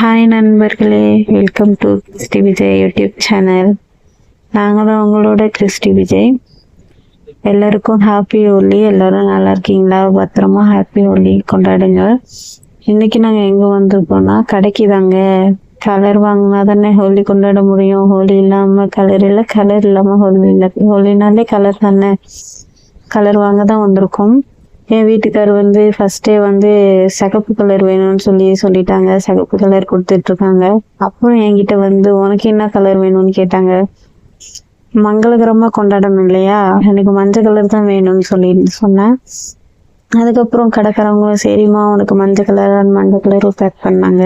Hi நண்பர்களே. Welcome to Christy Vijay YouTube channel நாங்களும் உங்களோட கிறிஸ்டி விஜய் எல்லாருக்கும் ஹாப்பி ஹோலி எல்லாரும் நல்லா இருக்கீங்களா? பத்திரமா ஹாப்பி ஹோலி கொண்டாடுங்க. இன்னைக்கு நாங்கள் எங்கே வந்திருக்கோம்னா கடைக்கு தாங்க. கலர் வாங்கினா தானே ஹோலி கொண்டாட முடியும். ஹோலி இல்லாமல் கலர் இல்லை கலர் இல்லாமல் ஹோலி இல்லை. ஹோலினாலே கலர் தானே. கலர் வாங்க தான் வந்திருக்கோம். என் வீட்டுக்கார் வந்து ஃபர்ஸ்டே வந்து சிகப்பு கலர் வேணும்னு சொல்லி சொல்லிட்டாங்க. சிகப்பு கலர் கொடுத்துட்டு இருக்காங்க அப்புறம் என்கிட்ட வந்து உனக்கு என்ன கலர் வேணும்னு கேட்டாங்க. மங்களகரமாக கொண்டாடணும் இல்லையா? எனக்கு மஞ்சள் கலர் தான் வேணும்னு சொல்லி சொன்னேன். அதுக்கப்புறம் கடைக்காரவங்களும் சரிம்மா உனக்கு மஞ்சள் கலர் மஞ்சள் கலர் பேக் பண்ணாங்க.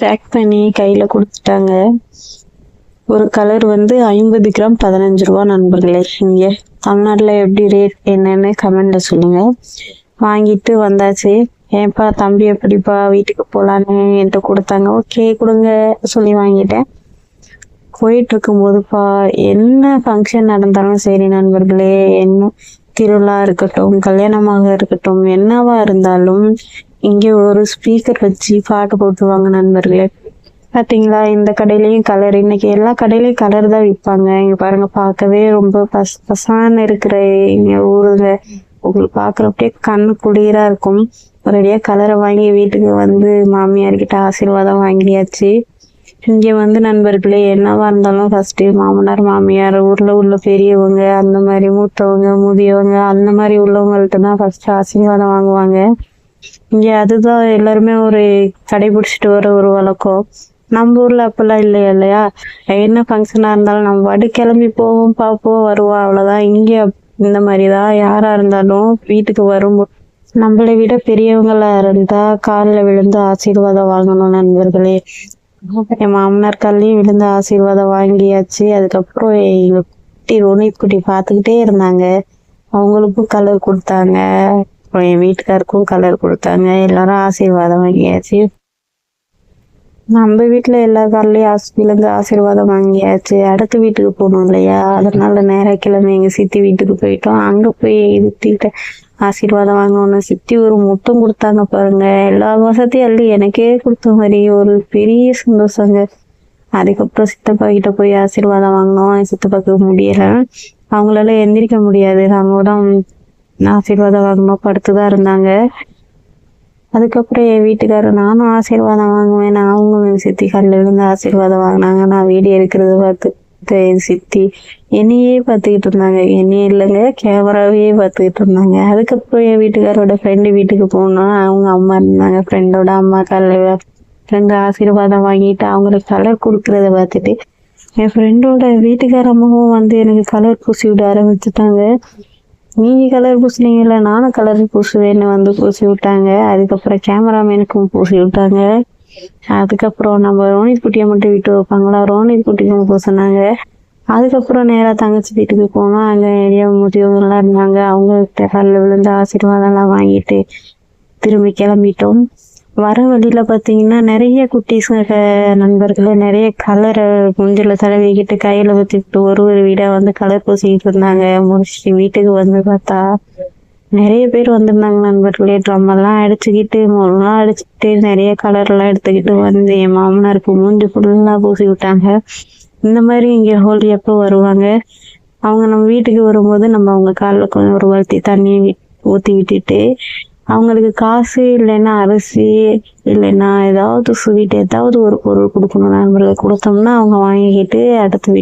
பேக் பண்ணி கையில் கொடுத்துட்டாங்க. ஒரு கலர் வந்து ஐம்பது கிராம் பதினஞ்சு ரூபா நண்பர்களே. இங்கே தமிழ்நாட்டில் எப்படி ரேட் என்னன்னு கமெண்ட்ல சொல்லுங்க. வாங்கிட்டு வந்தாச்சு. ஏன்பா தம்பி எப்படிப்பா வீட்டுக்கு போகலான்னு என்கிட்ட கொடுத்தாங்க. ஓகே கொடுங்க சொல்லி வாங்கிட்டேன். போயிட்டு இருக்கும்போதுப்பா என்ன ஃபங்க்ஷன் நடந்தாலும் சரி நண்பர்களே. என்ன திருவிழா இருக்கட்டும் கல்யாணமாக இருக்கட்டும் என்னவா இருந்தாலும் இங்கே ஒரு ஸ்பீக்கர் வச்சு பாட்டு போட்டுருவாங்க நண்பர்களே. பார்த்தீங்களா இந்த கடையிலையும் கலர் இன்னைக்கு எல்லா கடையிலையும் கலர் தான் விற்பாங்க இங்கே பாருங்க பார்க்கவே ரொம்ப பஸ் பசான்னு இருக்கிற இங்க ஊருங்க உங்களுக்கு அப்படியே கண்ணு குளிராக இருக்கும். ஒரேடியாக கலரை வாங்கி வீட்டுக்கு வந்து மாமியார்கிட்ட ஆசீர்வாதம் வாங்கியாச்சு. இங்கே வந்து நண்பர்களே என்னவா இருந்தாலும் ஃபஸ்ட்டு மாமனார் மாமியார் ஊரில் உள்ள பெரியவங்க அந்த மாதிரி மூத்தவங்க முதியவங்க அந்த மாதிரி உள்ளவங்கள்ட்ட தான் ஃபஸ்ட்டு ஆசீர்வாதம் வாங்குவாங்க. இங்கே அதுதான் எல்லாருமே ஒரு கடைபிடிச்சிட்டு வர ஒரு வழக்கம். நம்ம ஊரில் அப்போல்லாம் இல்லையா இல்லையா? என்ன ஃபங்க்ஷனாக இருந்தாலும் நம்ம பாட்டு கிளம்பி போவோம் பார்ப்போம் வருவோம் அவ்வளோதான் இங்கே இந்த மாதிரி தான் யாராக இருந்தாலும் வீட்டுக்கு வரும்போது நம்மளை விட பெரியவங்களாக இருந்தால் காலில் விழுந்து ஆசீர்வாதம் வாங்கணும் நண்பர்களே. என் மாமனார் காலையும் விழுந்து ஆசீர்வாதம் வாங்கியாச்சு. அதுக்கப்புறம் எங்கள் குட்டி ரோனித் குட்டி பார்த்துக்கிட்டே இருந்தாங்க. அவங்களுக்கும் கலர் கொடுத்தாங்க. அப்புறம் என் வீட்டுக்காருக்கும் கலர் கொடுத்தாங்க. எல்லாரும் ஆசீர்வாதம் வாங்கியாச்சு. நம்ம வீட்டுல எல்லா காலையும் ஆஸ்பிலேருந்து ஆசீர்வாதம் வாங்கியாச்சு. அடுத்த வீட்டுக்கு போகணும் இல்லையா? அதனால நேராக கிளம்பி எங்க சித்தி வீட்டுக்கு போயிட்டோம். அங்க போய் சித்திக்கிட்ட ஆசீர்வாதம் வாங்கணும் சித்தி ஒரு முத்தம் கொடுத்தாங்க பாருங்க. எல்லா வசதியும் அள்ளி எனக்கே கொடுத்த மாதிரி ஒரு பெரிய சந்தோஷங்க. அதுக்கப்புறம் சித்தப்பா கிட்ட போய் ஆசீர்வாதம் வாங்கினோம். சித்தப்பாக்கு முடியலை. அவங்களால எந்திரிக்க முடியாது. அவங்க தான் ஆசீர்வாதம் வாங்கணும் படுத்துதான் இருந்தாங்க. அதுக்கப்புறம் என் வீட்டுக்காரர் நானும் ஆசீர்வாதம் வாங்குவேன். நான் அவங்க சித்தி காலில் இருந்து ஆசீர்வாதம் வாங்கினாங்க. நான் வீடியோ இருக்கிறத பார்த்து என் சித்தி என்னையே பார்த்துக்கிட்டு இருந்தாங்க. என்னையே இல்லைங்க கேமராவே பார்த்துக்கிட்டு இருந்தாங்க. அதுக்கப்புறம் என் வீட்டுக்காரோட ஃப்ரெண்டு வீட்டுக்கு போனோம் அவங்க அம்மா இருந்தாங்க. ஃப்ரெண்டோட அம்மா காலில் ஃப்ரெண்டு ஆசீர்வாதம் வாங்கிட்டு அவங்களுக்கு கலர் கொடுக்குறத பார்த்துட்டு என் ஃப்ரெண்டோட வீட்டுக்கார அம்மாவும் வந்து எனக்கு கலர் பூசி விட ஆரம்பிச்சுட்டாங்க. நீங்கள் கலர் பூசினீங்கள நானும் கலர் பூசுவேன்னு வந்து பூசி விட்டாங்க. அதுக்கப்புறம் கேமராமேனுக்கும் பூசி விட்டாங்க. அதுக்கப்புறம் நம்ம ரோனித் குட்டியை மட்டும் விட்டு வைப்பாங்களா? ரோனித் குட்டிக்கும் பூசினாங்க. அதுக்கப்புறம் நேராக தங்கச்சி வீட்டுக்கு போனோம் அங்கே நிறைய முதியவங்களாம் இருந்தாங்க. அவங்க காலில் விழுந்து ஆசீர்வாதம்லாம் வாங்கிட்டு திரும்பி கிளம்பிட்டோம். வர வழியில பார்த்தீங்கன்னா நிறைய குட்டீஸ் நண்பர்கள் நிறைய கலரை முஞ்சில தடவிக்கிட்டு கையில ஊற்றிக்கிட்டு ஒரு ஒரு வீடா வந்து கலர் பூசிக்கிட்டு இருந்தாங்க. முடிச்சுட்டு வீட்டுக்கு வந்து பார்த்தா நிறைய பேர் வந்திருந்தாங்க நண்பர்களே. ட்ரம் எல்லாம் அடிச்சுக்கிட்டு முலாம் அடிச்சுக்கிட்டு நிறைய கலர்லாம் எடுத்துக்கிட்டு வந்து என் மாமனாருக்கு மூஞ்சி ஃபுல்லாக பூசி விட்டாங்க. இந்த மாதிரி இங்கே ஹோலி அப்போ வருவாங்க. அவங்க நம்ம வீட்டுக்கு வரும்போது நம்ம அவங்க காலில் கொஞ்சம் ஒரு வருத்தி தண்ணியை ஊற்றி விட்டுட்டு அவங்களுக்கு காசு இல்லைன்னா அரிசி இல்லைன்னா ஏதாவது ஸ்வீட் ஏதாவது ஒரு பொருள் கொடுக்கணும் நண்பர்களுக்கு கொடுத்தோம்னா அவங்க வாங்கிக்கிட்டு அடுத்து